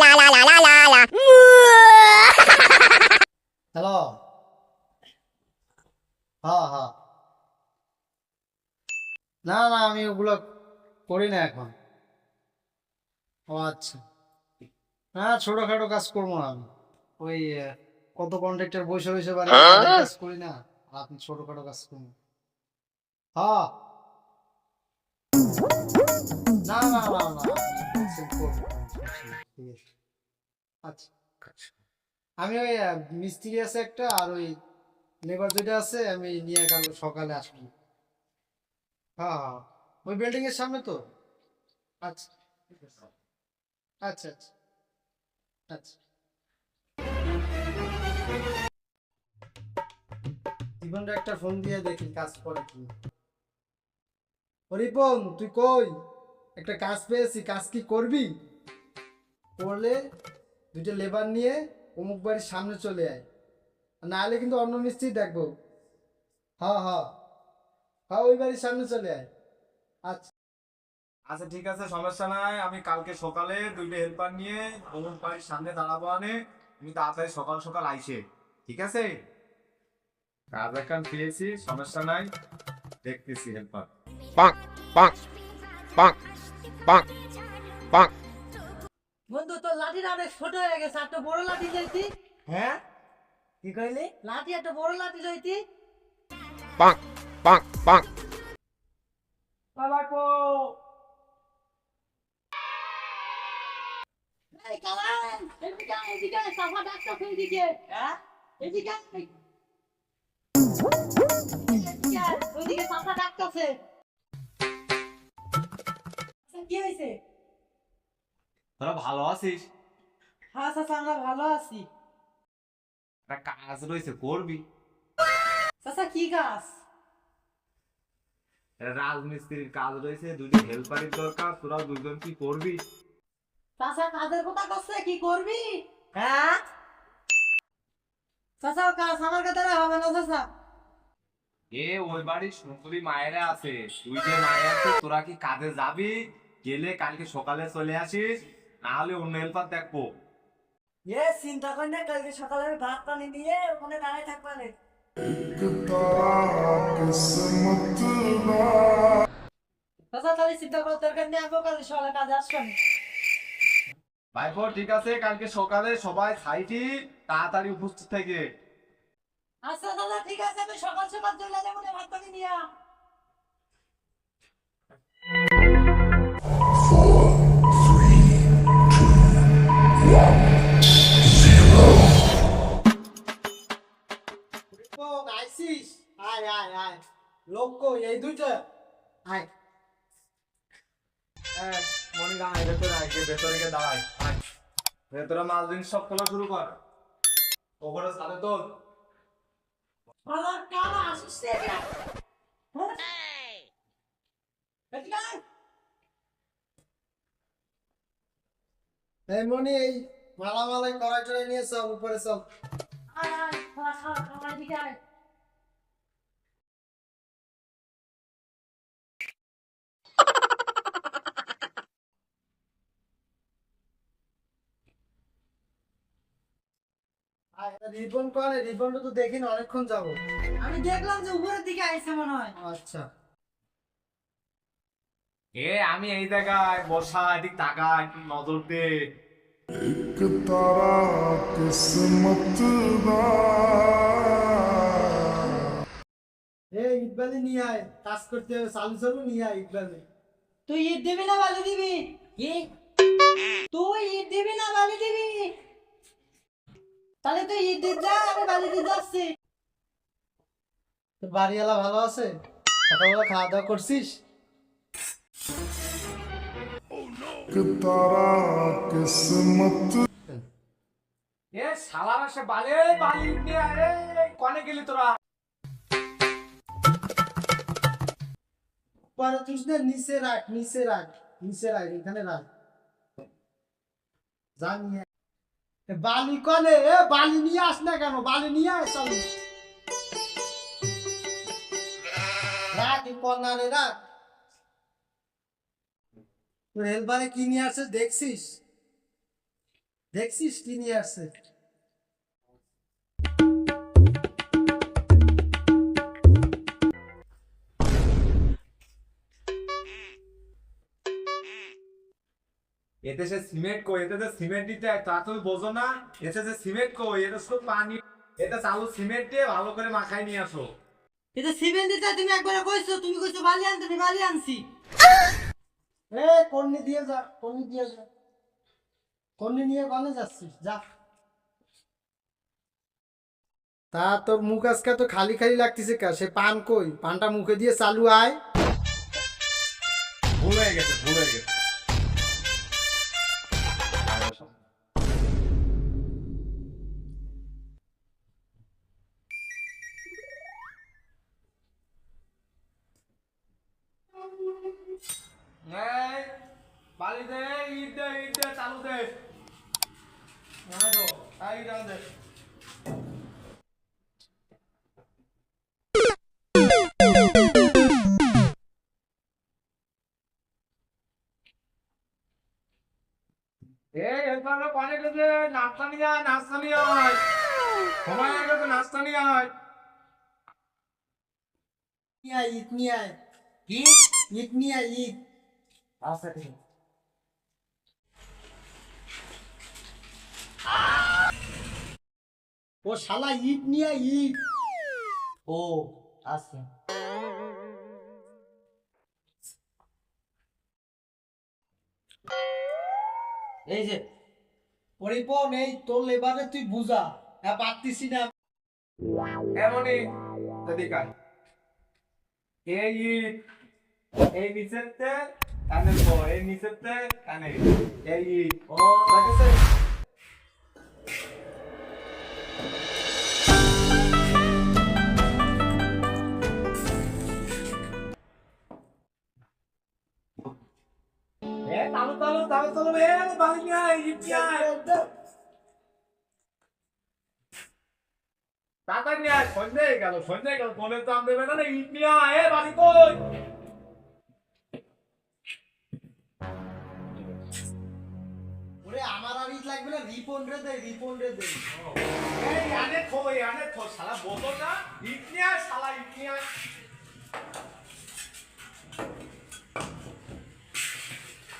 La la la la la la. Hello হ্যাঁ হ্যাঁ না না আমি ওগুলো করি না এখন। ও আচ্ছা। হ্যাঁ ছোটখাটো কাজ করব না আমি। ওই কত কন্ট্রাক্টর বসে বসে বাড়ি তাদের কাজ করি না আপনি ছোটখাটো কাজ করুন হ্যাঁ না না না না। আমি ওই মিস্ত্রি আছে একটা আর ওই লেবার আছে, আমি নিয়ে কাল সকালে আসব। হ্যাঁ হ্যাঁ ওই বিল্ডিং এর সামনে তো? আচ্ছা। আচ্ছা আচ্ছা। আচ্ছা। জীবনটা একটা ফোন দিয়ে দেখি, কাজ করে কি। হরিপন তুই কই? একটা কাজ পেয়েছি, কাজ কি করবি? করলে দুইটা লেবার নিয়ে অমুক বাড়ির সামনে চলে আয়। না হলে কিন্তু অন্য মিস্ত্রি দেখব। হ্যাঁ হ্যাঁ হ্যাঁ ওই বাড়ির সামনে চলে আয়। আচ্ছা। আচ্ছা ঠিক আছে সমস্যা নাই। আমি কালকে সকালে দুইটা হেল্পার নিয়ে অমুক বাড়ির সামনে দাঁড়াবো আনে। তুমি তাড়াতাড়ি সকাল সকাল আইসে ঠিক আছে? কাজ এখন পেয়েছি সমস্যা নাই। দেখতেছি helper Bonk, bonk, bonk, bonk, bonk. বন্ধু তোর লাঠিটা অনেক ছোট হয়ে গেছে একটা বড় লাঠি লইতি হ্যাঁ? কি কইলি? লাঠি একটা বড় লাঠি লইতি bonk, bonk, bonk. বাবা কো এই কালান এদিকে এদিকে সাফা ডাক্তার এদিকে হ্যাঁ? এদিকে ওইদিকে সাফা ডাকতেছে কি হয়েছে তোরা ভালো আছিস? হ্যাঁ চাচা আমরা ভালো আছি। একটা কাজ রয়েছে করবি? চাচা কি গাছ রাজমিস্ত্রির কাজ রয়েছে দুইটা হেল্পারের দরকার তোরা দুজন কি করবি? চাচা কাজের কথা করছে কি করবি? হ্যাঁ? চাচা কাজ আমার কাছে হবে না চাচা। এ ওই বাড়ির সুন্দরী মায়েরা আছে। তুই যে মায়ের তোরা কি কাজে যাবি? গেলে কালকে সকালে চলে আসিস। না হলে অন্য হেল্পার দেখব। এ চিন্তা কর না কালকে সকালে আমি ভাত পানি দিয়ে ওখানে দাঁড়ায় থাকবা রে চাচা তাহলে চিন্তা করার দরকার নেই আমি কালকে সকালে কাজে আসবেন ভাইপো ঠিক আছে কালকে সকালে সবাই সাইটি তাড়াতাড়ি উপস্থিত থেকে। আচ্ছা দাদা ঠিক আছে আমি সকাল সকাল চলে যাব ভাত পানি নিয়ে আয় এই দুইটা আয় হ্যাঁ, ভেতরে আয় গিয়ে ভেতরে গিয়ে দাঁড়ায় আয়। ভেতরে মাল জিনিস সব খোলা শুরু কর ওপরে সাথে তোল আমার কালা আসিস রে এদিকে আয়। হ্যাঁ? এদিকে আয়। এই মনি এই মালামালাই কড়াই টড়াই নিয়ে চল উপরে আয় আয় খাওয়া খাওয়া খাওয়া আয় আয় আচ্ছা। আমি এই জায়গায় বসা নজর দে। নিয়ে আয় কাজ করতে চালু চালু নিয়ে আয় তুই ঈদ দিবি না বালি দিবি? তুই ঈদ দিবি না বালি দিবি? তাহলে যা আমি বাড়িতে যাচ্ছি। বাড়িওয়ালা ভালো আছে? খাওয়া দাওয়া করছিস? এ কনে গেলি তোরা? তুই নিচে রাখ নিচে রাখ নিচে রাখ এখানে রাখ। জানিয়ে বালি কলে বালি নিয়ে আস না কেন? বালি নিয়ে আস চল। রাখ রাখ। তোর হেলপারে কি নিয়ে আসছে দেখছিস? দেখছিস কি নিয়ে আসছে এতে সে সিমেন্ট কই? এতে যে সিমেন্ট দিতে তা তুমি বোঝো না? এতে যে সিমেন্ট কই? এটা শুধু পানি। এটা চালু সিমেন্ট দিয়ে ভালো করে মাখাই নিয়ে আসো। এটা সিমেন্ট দিতে তুমি একবার কইছো তুমি কইছো বালি আনতে আমি বালি আনছি। এ কন্নি দিয়ে যা কন্নি দিয়ে যা। কন্নি নিয়ে কনে যাচ্ছিস যা। তা তোর মুখ আজকে তো খালি খালি লাগতেছে কা সে পান কই? পানটা মুখে দিয়ে চালু আয়। ভুল হয়ে গেছে ভুল হয়ে গেছে। এই এরপরে পানি গেছে নাস্তা নিয়ে আয় নাস্তা নিয়ে আয় সময় হয়ে গেছে নাস্তা নিয়ে আয় নিয়ে আয়, ইট নিয়ে আয় কি ইট নিয়ে আয়, ইট আচ্ছা ঠিক আছে ও শালা ইট নিয়ে ইট। ও আচ্ছা এই যে পরিপন এই তোর লেবারে তুই বুঝা। হ্যাঁ পারতিস না। এমনই এদিকে আয়। এই ইট, এই নিচেতে কানে এই নিচেতে কানে এই। ও তালু, তালু, তালু, তালু, এ, বালি নিয়ে আয়, ইট নিয়ে আয়। তাড়াতাড়ি আয়, সন্ধ্যে গেল, সন্ধ্যে গেল, ফোনের দাম দেবে না, না, ইট নিয়ে এ, বালি কই? ওরে আমার আর ইট লাগবে না রিপন রে দে রিপন রে দে এই, আনে থো, এই, আনে থো, শালা বোঝো না? ইট নিয়ে শালা, ইট নিয়ে আয়। এ, বালি নিয়ে আয়। আনে থো, আনে থো। এই,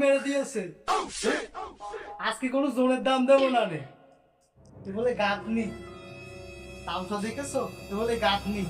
মেরে দিয়েছে। আজকে কোনো জোরের দাম দেবো না রে তুই বলে গাঁথনি। তামসা দেখেছ? তুই বলে গাঁথনি।